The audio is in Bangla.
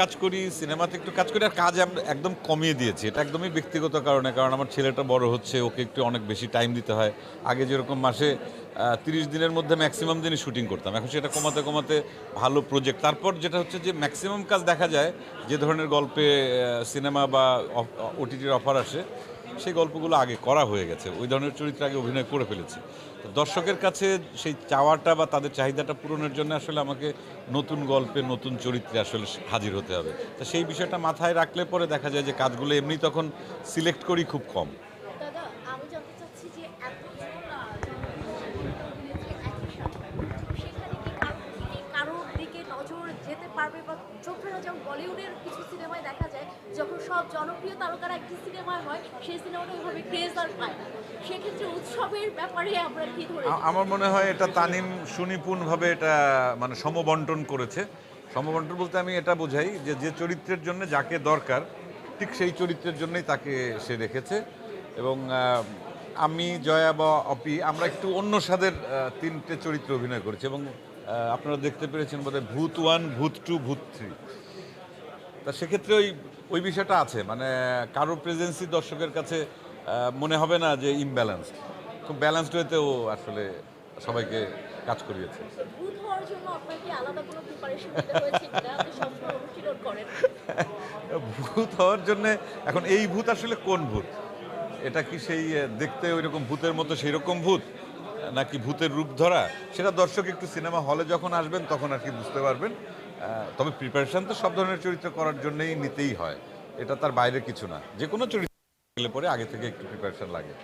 কাজ করি, সিনেমাতে একটু কাজ করি, আর কাজ একদম কমিয়ে দিয়েছি। এটা একদমই ব্যক্তিগত কারণে, কারণ আমার ছেলেটা বড় হচ্ছে, ওকে একটু অনেক বেশি টাইম দিতে হয়। আগে যেরকম মাসে তিরিশ দিনের মধ্যে ম্যাক্সিমাম দিনই শুটিং করতাম। এখন সেটা কমাতে কমাতে ভালো প্রজেক্ট তারপর যেটা হচ্ছে যে ম্যাক্সিমাম কাজ দেখা যায়, যে ধরনের গল্পে সিনেমা বা ওটিটির অফার আসে সেই গল্পগুলো আগে করা হয়ে গেছে। ওই ধরনের চরিত্রে আগে অভিনয় করে ফেলেছি। তো দর্শকের কাছে সেই চাওয়াটা বা তাদের চাহিদাটা পূরণের জন্য আসলে আমাকে নতুন গল্পে, নতুন চরিত্রে আসলে হাজির হতে হবে। তো সেই বিষয়টা মাথায় রাখলে পরে দেখা যায় যে কাজগুলো এমনি তখন সিলেক্ট করি খুব কম। পারবে বা যেমন বলিউডের কিছু সিনেমায় দেখা যায় যখন সব জনপ্রিয় তারকারা একটি সিনেমায় হয় সেই সিনেমাটা ওইভাবে ক্রেজ আর পায় না। সেক্ষেত্রে উৎসবের ব্যাপারে আমরা কি ধরে আমার মনে হয় এটা তানিম সুনিপুণভাবে এটা মানে সমবন্টন করেছে। সমবন্টন বলতে আমি এটা বোঝাই যে যে চরিত্রের জন্য যাকে দরকার ঠিক সেই চরিত্রের জন্যই তাকে সে রেখেছে। এবং আমি জয়া বা অপি আমরা একটু অন্য স্বাদের তিনটে চরিত্রে অভিনয় করেছি এবং আপনারা দেখতে পেরেছেন বোধহয় ভূত ওয়ান ভূত টু ভূত থ্রি। তা সেক্ষেত্রে ওই ওই বিষয়টা আছে মানে কারও প্রেজেন্সি দর্শকের কাছে মনে হবে না যে ইমব্যালেন্সড খুব ব্যালেন্সড হয়েতে ও আসলে সবাইকে কাজ করিয়েছে। ভূত হওয়ার জন্য এখন এই ভূত আসলে কোন ভূত? এটা কি সেই দেখতে ওই রকম ভূতের মতো সেই রকম ভূত? নাকি ভূতের রূপ ধরা? সেটা দর্শক একটু সিনেমা হলে যখন আসবেন, তখন আর কি বুঝতে পারবেন। তবে প্রিপারেশান তো সব ধরনের চরিত্র করার জন্যই নিতেই হয়। এটা তার বাইরে কিছু না। যে কোনো চরিত্র গেলে পরে আগে থেকে একটু প্রিপারেশান লাগে।